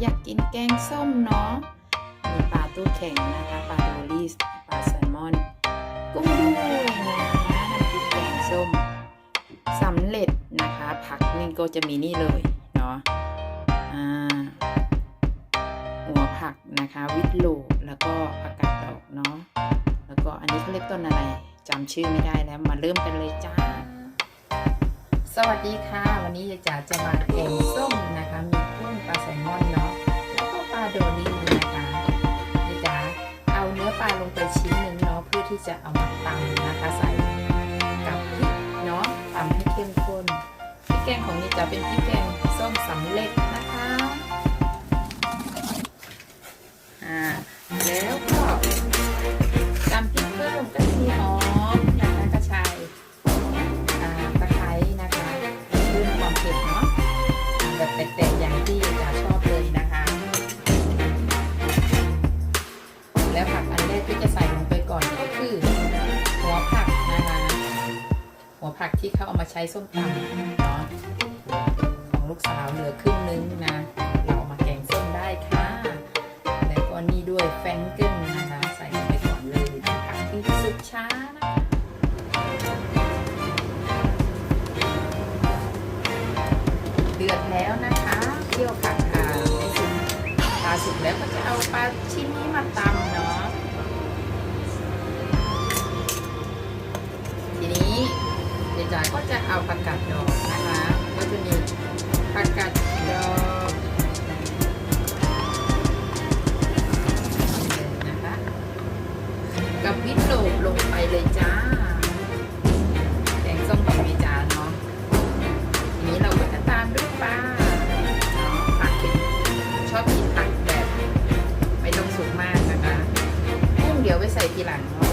อยากกินแกงส้มเนาะมีปลาตู้แข็งนะคะปลาโดลิสปลาแซลมอนกุ้งด้วยนะน้ำพริกแกงส้มสำเร็จนะคะผักนี่ก็จะมีนี่เลยเนาะอ่าหัวผักนะคะวิตโลแล้วก็ผักกาดดอกเนาะแล้วก็อันนี้เขาเรียกต้นอะไรจำชื่อไม่ได้แล้วมาเริ่มกันเลยจ้าสวัสดีค่ะ วันนี้ยายจ๋าจะมาแกงส้มนะคะ มีกุ้งปลาแซลมอนเนาะาโดรีนะคะนี่จ้าเอาเนื้อปลาลงไปชิ้นหนึ่งเนาะเพื่อที่จะเอามาตำนะคะใส่กับพริกเนาะตำให้เข้มข้นพริกแกงของนี่จ๋าเป็นพริกแกงส้มสำเร็จนะคะอ่าแล้ว ช้ส้มตำเนาะของลูกสาวเหลือครึ่งนึงนะ เราเอามาแกงส้มได้ค่ะ แล้วก็นี่ด้วยแฟงเกิลนะคะ ใส่ลงไปก่อนเลยผักที่สุกช้านะคะเดือดแล้วนะคะเคี่ยวผักค่ะปลาสุกแล้วก็จะเอาปลา จ๋าก็จะเอาผักกาดดอกนะคะก็จะมีผักกาดดอกนะคะกับวิโลบลงไปเลยจ้าแกงส้มของพี่จ๋าเนาะทีนี้เราก็จะตามด้วยปลาเนาะผักเป็นชอบกินผักแบบไม่ต้องสุกมากนะคะกุ้งเดี๋ยวไปใส่ทีหลังเนาะ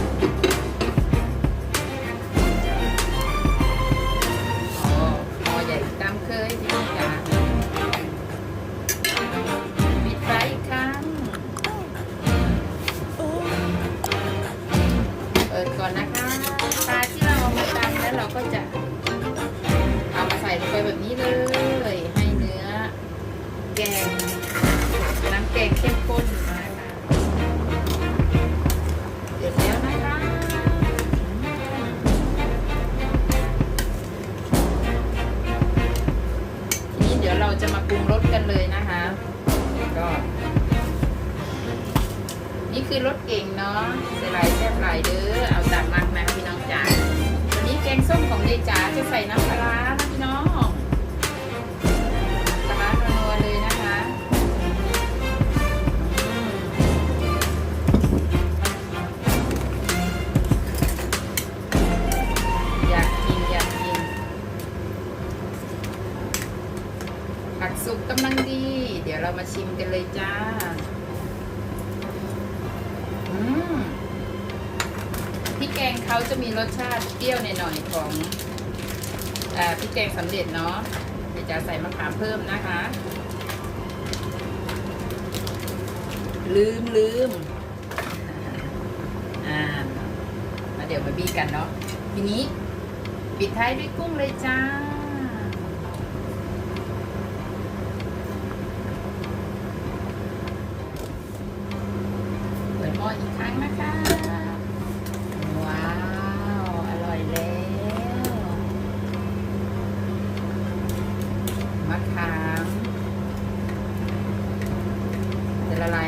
ปิดก่อนนะคะปลาที่เราเอามาตำแล้วเราก็จะเอามาใส่ลงไปแบบนี้เลยให้เนื้อแกงน้ำแกงเข้มข้นนะคะเสร็จแล้วนะคะทีนี้เดี๋ยวเราจะมาปรุงรสกันเลยนะคะก็ นี่คือรสเก่งเนาะเส่หลายแซ่บหลายเด้อเอาตามมากนะพี่น้องจ๋าวันนี้แกงส้มของยายจ๋าจะใส่น้ำปลาร้านะพี่น้อง จะมีรสชาติเปรี้ยวหน่อยๆของอพริกแกงสำเร็จเนาะเดี๋ยวจะใส่มะขามเพิ่มนะคะ ลืมลืมอ่ามาเดี๋ยวมาบี้กันเนาะทีนี้ปิดท้ายด้วยกุ้งเลยจ้าเปิดหม้ออีกครั้งนะคะ ว้าว อร่อยแล้วมะขาม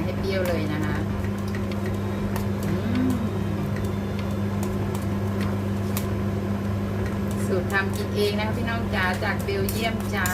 จะี้ยวเลยนะคะสูตรทำกินเองนะคะพี่น้องจ๋าจากเบลเยียมจ้า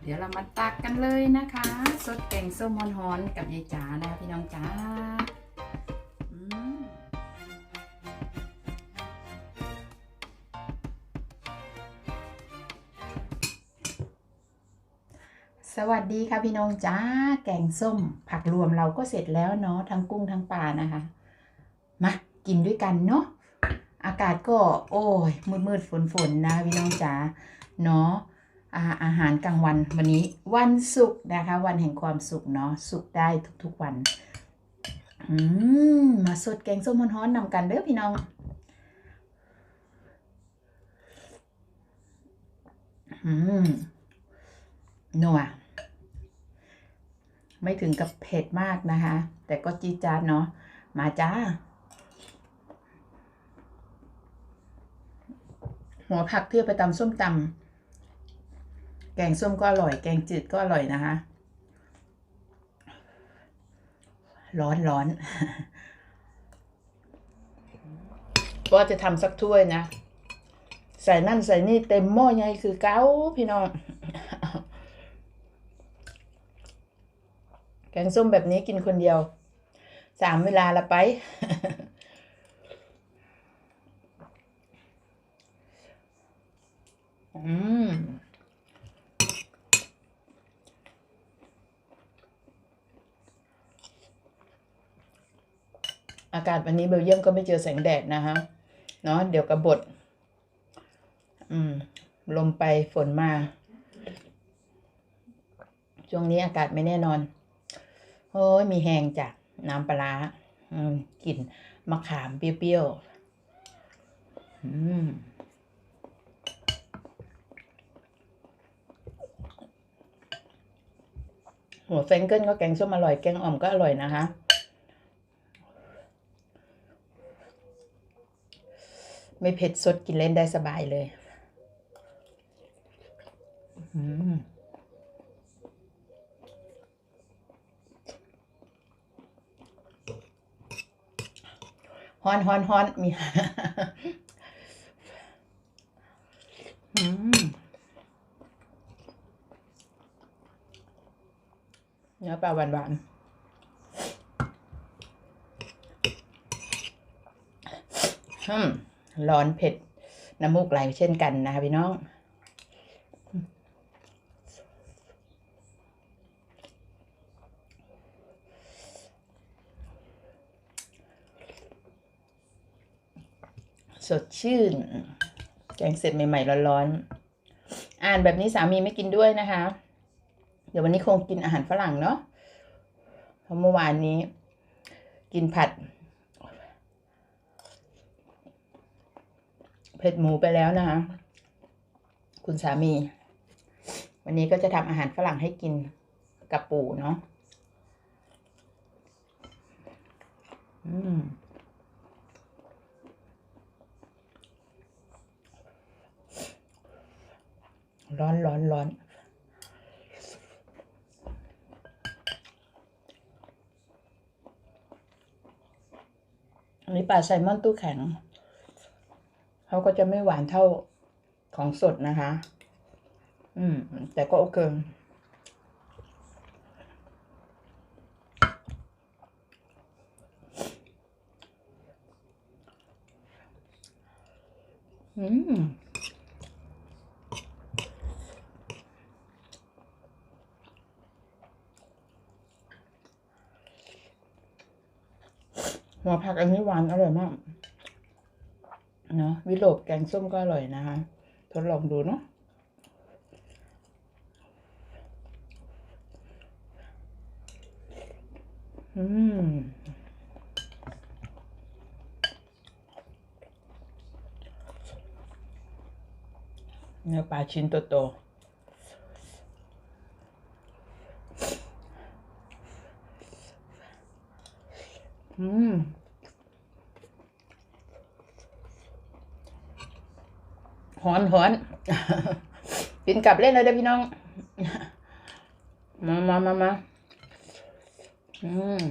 เดี๋ยวเรามาตักกันเลยนะคะสดแกงส้มฮอนๆกับยายจ๋านะพี่น้องจ๋าสวัสดีค่ะพี่น้องจ้าแกงส้ม ผักรวมเราก็เสร็จแล้วเนาะทั้งกุ้งทั้งปลานะคะ มากินด้วยกันเนาะอากาศก็ โอ้ยมืดมืดฝนฝนๆนะพี่น้องจ๋าเนาะ อาอาหารกลางวันวันนี้วันศุกร์นะคะ วันแห่งความสุขเนาะสุขได้ทุกๆวันอืมมาสดแกงส้มฮ้อนๆนำกันเด้อพี่น้องอืมนัวไม่ถึงกับเผ็ดมากนะคะ แต่ก็จีจาดเนาะมาจ้า หัวผักเพื่อไปตำส้มตำ กงส้มก็อร่อย แกงจืดก็อร่อยนะคะ ร้อนร้อนก็จะทำสักถ้วยนะ ใส่นั่นใส่นี่เต็มหม้อใหญ่คือเก้าพี่น้อง แกงส้มแบบนี้กินคนเดียว สามเวลาละไปอืม อากาศวันนี้เบลเยียมก็ไม่เจอแสงแดดนะคะเนาะเดี๋ยวกระบดอืม ลมไปฝนมา ช่วงนี้อากาศไม่แน่นอนโอ้ยมีแหงจากน้ำปลาร้าอืมกลิ่นมะขามเปรี้ยวๆอืมหัวเฟงเกิลก็แกงส้มอร่อยแกงอ่อมก็อร่อยนะคะ ไม่เผ็ดสดกินเล่นได้สบายเลยอืมฮอนฮอนฮอนมีอืมเนื้อปลาหวานหวานอืม ร้อนเผ็ดน้ำมูกไหลเช่นกันนะคะพี่น้องสดชื่น แกงเสร็จใหม่ๆร้อนๆ อ่านแบบนี้สามีไม่กินด้วยนะคะ เดี๋ยววันนี้คงกินอาหารฝรั่งเนาะเพราะเมื่อวานนี้ กินผัด เผ็ดหมูไปแล้วนะคะ คุณสามี วันนี้ก็จะทำอาหารฝรั่งให้กินกับปู่เนาะอืมร้อนร้อนร้อนอันนี้ปลาไซลมอนตู้แข็ง เขาก็จะไม่หวานเท่าของสดนะคะ อืม แต่ก็โอเคอืมหัวผักอันนี้หวานอร่อยมาก เนาะวิโรบแกงส้มก็อร่อยนะคะ ทดลองดูเนาะอืมเนื้อปลาชิ้นโตๆอืม หอนหอนกินกลับเล่นเลยเด้อพี่น้อง มามามามาอืม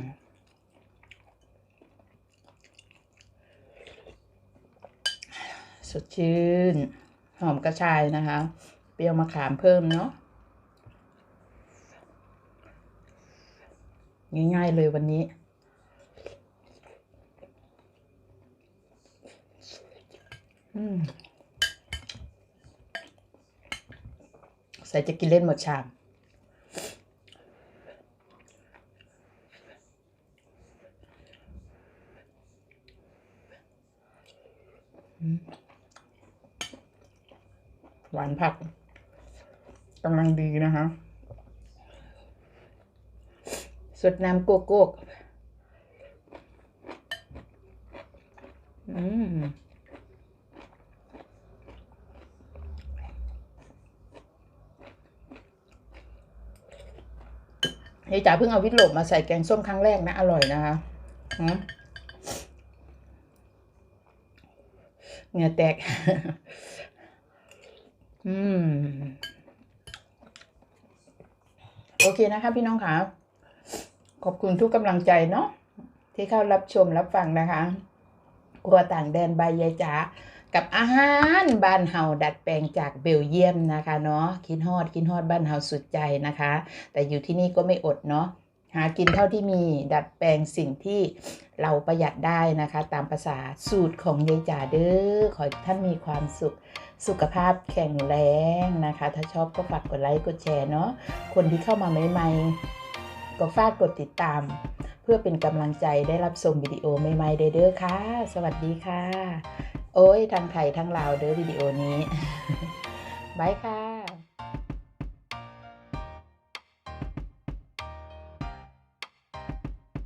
สดชื่น หอมกระชายนะคะ เปรี้ยวมะขามเพิ่มเนาะง่ายๆเลยวันนี้ อืม ใส่จะกินเล่นหมดชามหวานผักกำลังดีนะคะสดน้ำโกโก้ อืม ยายจ๋าเพิ่งเอาวิตโลบมาใส่แกงส้มครั้งแรกนะ อร่อยนะคะเหงื่อแตก อืม โอเคนะคะพี่น้องคะขอบคุณทุกกำลังใจเนาะที่เข้ารับชมรับฟังนะคะ ครัวต่างแดนใบยายจ๋า กับอาหารบ้านเฮาดัดแปลงจากเบลเยียมนะคะเนาะคิดฮอดคิดฮอดบ้านเฮาสุดใจนะคะ แต่อยู่ที่นี่ก็ไม่อดเนาะหากินเท่าที่มีดัดแปลงสิ่งที่เราประหยัดได้นะคะ ตามภาษาสูตรของยายจ๋าเด้อขอท่านมีความสุขสุขภาพแข็งแรงนะคะ ถ้าชอบก็ฝากกดไลค์กดแชร์เนาะคนที่เข้ามาใหม่ๆก็ฝากกดติดตาม เพื่อเป็นกำลังใจได้รับชมวิดีโอใหม่ๆเด้อค่ะ สวัสดีค่ะ โอ้ยทั้งไทยทั้งลาวเด้อวิดีโอนี้บายค่ะ